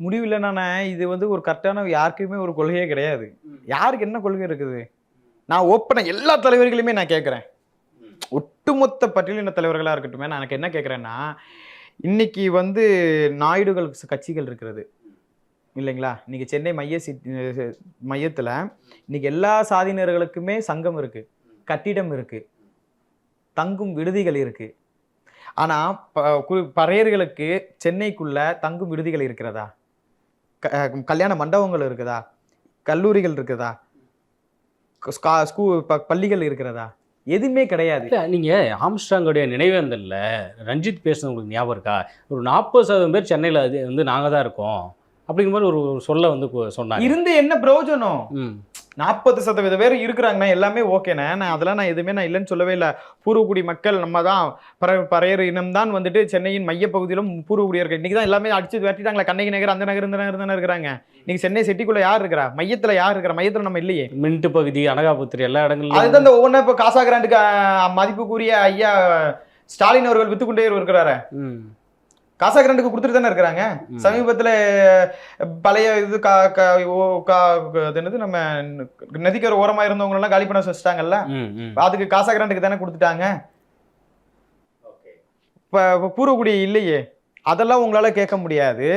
முடிவு இல்லைன்னா இது வந்து ஒரு கரெக்டான யாருக்குமே ஒரு கொள்கையே கிடையாது. யாருக்கு என்ன கொள்கை இருக்குது? நான் ஓப்பனா எல்லா தலைவர்களுமே நான் கேட்குறேன். ஒட்டுமொத்த பட்டியலின தலைவர்களாக இருக்கட்டுமே நான் எனக்கு என்ன கேட்குறேன்னா இன்னைக்கு வந்து நாயுடுகள் கட்சிகள் இருக்கிறது. இல்லைங்களா? இன்னைக்கு சென்னை மைய சிட் மையத்தில் இன்னைக்கு எல்லா சாதியினர்களுக்குமே சங்கம் இருக்கு கட்டிடம் இருக்கு தங்கும் விடுதிகள் இருக்கு. ஆனா ப- பறையர்களுக்கு சென்னைக்குள்ள தங்கும் விடுதிகள் இருக்கிறதா? கல்யாண மண்டபங்கள் இருக்குதா? கல்லூரிகள் இருக்குதா? ஸ்கா- பள்ளிகள் இருக்கிறதா? எதுவுமே கிடையாது. இல்ல நீங்க ஆம்ஸ்ட்ராங்கோடைய நினைவேந்தல்ல ரஞ்சித் பேசுனது உங்களுக்கு ஞாபகம் இருக்கா? ஒரு நாற்பது சதவீதம் பேர் சென்னையில் அது வந்து நாங்கள் தான் இருக்கோம் அப்படிங்கிற மாதிரி ஒரு சொல்ல வந்து சொன்னாங்க. இருந்து என்ன பிரயோஜனம்? நாற்பது சதவீத பேர் இருக்கிறாங்கண்ணா எல்லாமே ஓகேண்ணே. நான் அதெல்லாம் நான் எதுவுமே நான் இல்லைன்னு சொல்லவே இல்லை. பூர்வகுடி மக்கள் நம்ம தான் பற பறையர் இனம் தான் வந்துட்டு சென்னையின் மையப்பகுதியிலும் பூர்வகுடியர்கள் இன்னைக்கு தான் எல்லாமே அடிச்சு வெட்டிட்டாங்களா கண்ணகி நகர் அந்த நகர் இந்த நகர் தானே இருக்கிறாங்க. இன்னைக்கு சென்னை சிட்டிக்குள்ள யார் இருக்கிறா? மையத்துல யார் இருக்கிறா? மையத்துல நம்ம இல்லையே. மின்ட்டு பகுதி அனகாபுத்திரி எல்லா இடங்கள்லையும் அதுதான் இந்த ஒவ்வொன்றா இப்போ காசா கிராண்டுக்கு மதிப்புக்குரிய ஐயா ஸ்டாலின் அவர்கள் வித்துக்கொண்டே இருக்கிறாரு. காசா கிராண்டுக்கு கொடுத்துட்டு தானே இருக்கிறாங்க. சமீபத்துல பழைய இது கா கா என்னது நம்ம நதிக்கரை ஓரமா இருந்தவங்க எல்லாம் காலி பண்ண வச்சுட்டாங்கல்ல? அதுக்கு காசா கிராண்டுக்கு தானே கொடுத்துட்டாங்க? இப்போ இப்போ பூர்வக்குடி இல்லையே. அதெல்லாம் உங்களால கேட்க முடியாது.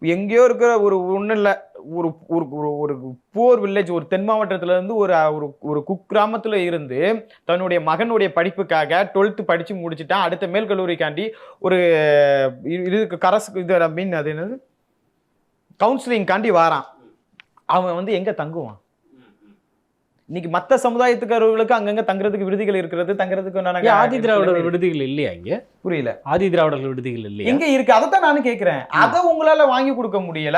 எங்கேயோ இருக்கிற ஒரு ஒன்றும் இல்லை ஒரு ஒரு ஒரு புவர் வில்லேஜ் ஒரு தென் மாவட்டத்திலேருந்து ஒரு ஒரு ஒரு குக்கிராமத்தில் இருந்து தன்னுடைய மகனுடைய படிப்புக்காக டுவெல்த்து படித்து முடிச்சுட்டான். அடுத்த மேல் கல்லூரிக்காண்டி ஒரு இது இதுக்கு கரஸ் இது மீன் அது என்னது? கவுன்சிலிங்காண்டி வாரான். அவன் வந்து எங்கே தங்குவான்? இன்னைக்கு மத்த சமுதாயத்துக்காரர்களுக்கு அங்கங்க தங்குறதுக்கு விடுதிகள் இருக்கிறது தங்குறதுக்கு உண்டான ஆதி திராவிடர் விடுதிகள் இல்லையா இங்க? புரியல. ஆதி திராவிடர்கள் விடுதிகள் இல்லையா? எங்க இருக்கு. அதைத்தான் நானும் கேக்குறேன். அதை உங்களால வாங்கி கொடுக்க முடியல.